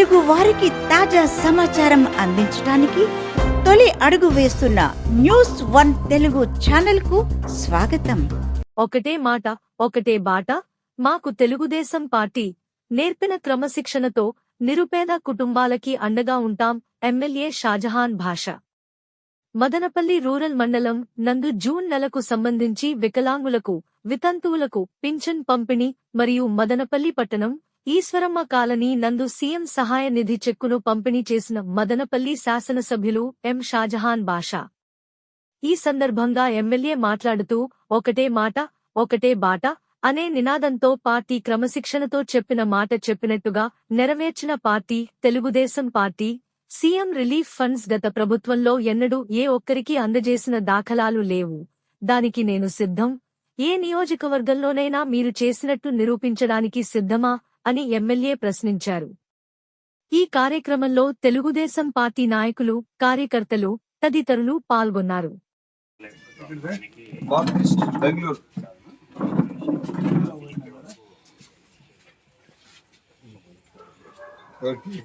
తెలుగు వారికి తాజా సమాచారం అందించడానికి తొలి అడుగు వేస్తున్న న్యూస్ వన్ తెలుగు ఛానల్కు స్వాగతం. ఒకటే మాట ఒకటే బాట మాకు తెలుగుదేశం పార్టీ నేర్పిన క్రమశిక్షణతో నిరుపేద కుటుంబాలకి అండగా ఉంటాం ఎమ్మెల్యే షాజహాన్ భాష. మదనపల్లి రూరల్ మండలం నందు జూన్ నెలకు సంబంధించి వికలాంగులకు వితంతువులకు పింఛన్ పంపిణీ మరియు మదనపల్లి పట్టణం ఈశ్వరమ్మ కాలనీ నందు సీఎం సహాయ నిధి చెక్కును పంపిణీ చేసిన మదనపల్లి శాసనసభ్యులు ఎం షాజహాన్ బాషా. ఈ సందర్భంగా ఎమ్మెల్యే మాట్లాడుతూ ఒకటే మాట ఒకటే బాట అనే నినాదంతో పార్టీ క్రమశిక్షణతో చెప్పిన మాట చెప్పినట్టుగా నెరవేర్చిన party Telugu Desam party CM relief funds గత ప్రభుత్వంలో ఎన్నడూ ఏ ఒక్కరికి అందజేసిన దాఖలాలు లేవు. దానికి నేను సిద్ధం. ఏ నియోజకవర్గంలోనైనా మీరు చేసినట్టు నిరూపించడానికి సిద్ధమా? అని ఎమ్మెల్యే ప్రశ్నించారు. ఈ కార్యక్రమంలో తెలుగుదేశం పార్టీ నాయకులు కార్యకర్తలు తదితరులు పాల్గొన్నారు. ఓకే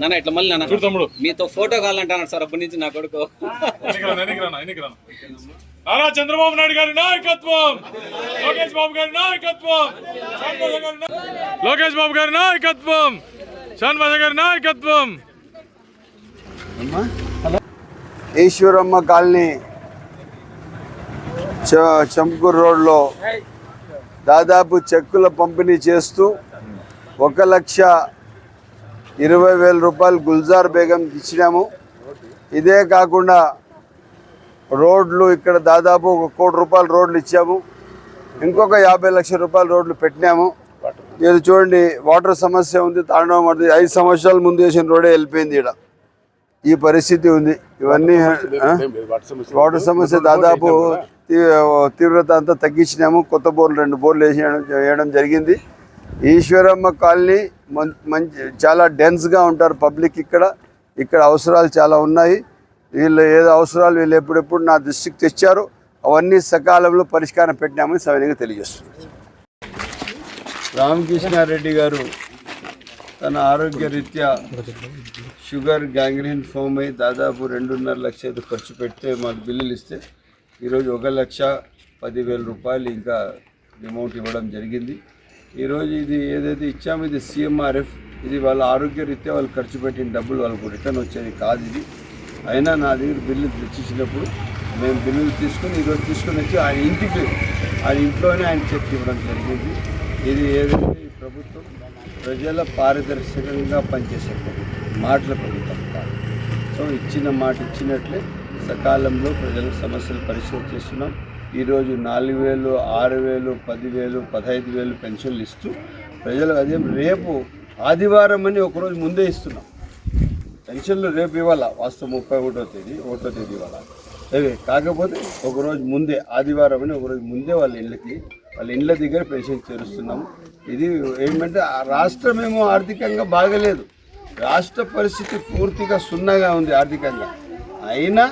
నాన్న ఇట్లా మళ్ళీ నాన్న. తమ్ముడు. మీతో ఫోటో కావాలంటున్నాడు సార్ అప్పటి నుంచి నా కొడుకు. నారా చంద్రబాబు నాయుడు గారి నాయకత్వం. లోకేష్ బాబు గారి నాయకత్వం. లోకేష్ బాబు గారి నాయకత్వం. శాన్వాస గారి నాయకత్వం. ఈశ్వరమ్మ కాలనీ చ- చంపూర్ రోడ్లో దాదాపు చెక్కుల పంపిణీ చేస్తూ ఒక లక్ష ఇరవై వేల రూపాయలు గుల్జార్ బేగంకి ఇచ్చినాము. ఇదే కాకుండా రోడ్లు ఇక్కడ దాదాపు ఒక కోటి రూపాయల రోడ్లు ఇచ్చాము. ఇంకొక యాభై లక్షల రూపాయల రోడ్లు పెట్టినాము. ఇది చూడండి వాటర్ సమస్య ఉంది తాండవం పడుతుంది. ఐదు సంవత్సరాల ముందు వేసిన రోడే వెళ్ళిపోయింది ఇక్కడ ఈ పరిస్థితి ఉంది. ఇవన్నీ? వాటర్ సమస్య దాదాపు తీవ్రత అంతా తగ్గించినాము. కొత్త బోర్లు రెండు బోర్లు వేసేయడం వేయడం జరిగింది. ఈశ్వరమ్మ కాలనీ మంచి చాలా డెన్స్గా ఉంటారు పబ్లిక్ ఇక్కడ. ఇక్కడ అవసరాలు చాలా ఉన్నాయి. వీళ్ళు ఏదో అవసరాలు వీళ్ళు ఎప్పుడెప్పుడు నా దృష్టికి తెచ్చారు అవన్నీ సకాలంలో పరిష్కారం పెట్టినామని సవినీగా తెలియజేస్తున్నారు రామకృష్ణారెడ్డి గారు తన ఆరోగ్య రీత్యా షుగర్ గ్యాంగ్రీన్ ఫామ్ అయి దాదాపు రెండున్నర లక్షలు ఖర్చు పెడితే మాకు బిల్లులు ఇస్తే ఈరోజు ఒక లక్ష పదివేల రూపాయలు ఇంకా అమౌంట్ ఇవ్వడం జరిగింది. ఈరోజు ఇది ఏదైతే ఇచ్చామో ఇది సీఎంఆర్ఎఫ్ ఇది వాళ్ళ ఆరోగ్య రీత్యా వాళ్ళు ఖర్చు పెట్టిన డబ్బులు వాళ్ళకు రిటర్న్ వచ్చేది కాదు ఇది. అయినా నా దగ్గర బిల్లు తెచ్చిచ్చినప్పుడు మేము బిల్లులు తీసుకొని ఈరోజు తీసుకొని వచ్చి ఆయన ఇంటికి ఆయన ఇంట్లోనే ఆయన చెక్ ఇవ్వడం జరిగింది. ఇది ఏదైతే ఈ ప్రభుత్వం ప్రజల పారదర్శకంగా పనిచేసే ప్రభుత్వం మాటల ప్రభుత్వం కాదు. సో ఇచ్చిన మాట ఇచ్చినట్లే సకాలంలో ప్రజల సమస్యలు పరిశీలి చేస్తున్నాం ఈరోజు నాలుగు వేలు ఆరు వేలు పదివేలు పదహైదు వేలు పెన్షన్లు ఇస్తూ ప్రజలు అదే రేపు ఆదివారం అని ఒకరోజు ముందే ఇస్తున్నాం. పెన్షన్లు రేపు ఇవ్వాలా వాస్తవం ముప్పై ఒకటో తేదీ ఒకటో తేదీ ఇవ్వాలా. అదే కాకపోతే ఒకరోజు ముందే ఆదివారం అని ఒకరోజు ముందే వాళ్ళ ఇళ్ళకి వాళ్ళ ఇళ్ళ దగ్గర పెన్షన్ చేరుస్తున్నాము. ఇది ఏమంటే ఆ రాష్ట్రం ఆర్థికంగా బాగలేదు. రాష్ట్ర పరిస్థితి పూర్తిగా సున్నాగా ఉంది ఆర్థికంగా. అయినా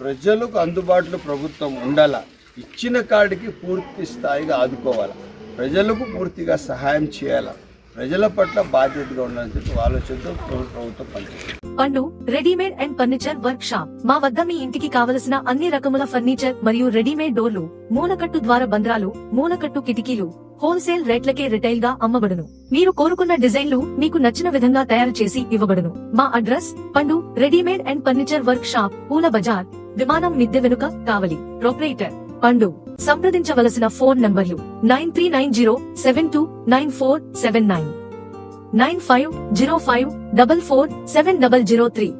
ప్రజలకు అందుబాటులో ప్రభుత్వం ఉండాలా. ఇచ్చిన కార్డుకి పూర్తి స్థాయిగా ఆదుకోవాలి. ప్రజలకు పూర్తిగా సహాయం చేయాలా? ప్రజల పట్ల బాధ్యతగా ఉండాలని చెప్పి ఆలోచనతో ప్రభుత్వం పనిచేస్తుంది. Pandu readymade and furniture work shop. మా వద్ద మీ ఇంటికి కావలసిన అన్ని రకముల ఫర్నిచర్ మరియు రెడీమేడ్ డోర్లు మూలకట్టు ద్వార బంద్రాలు మూలకట్టు కిటికీలు హోల్సేల్ రేట్లకే రిటైల్గా అమ్మబడును. మీరు కోరుకున్న డిజైన్లు మీకు నచ్చిన విధంగా తయారు చేసి ఇవ్వబడును. మా address Pandu readymade and furniture work shop Poola Bazar విమానం మిద్దె వెనుక కావలి. ప్రొపరేటర్ పండు. సంప్రదించవలసిన ఫోన్ నంబర్లు nine three nine zero seven two nine four seven nine. Nine five zero five double four seven double zero three.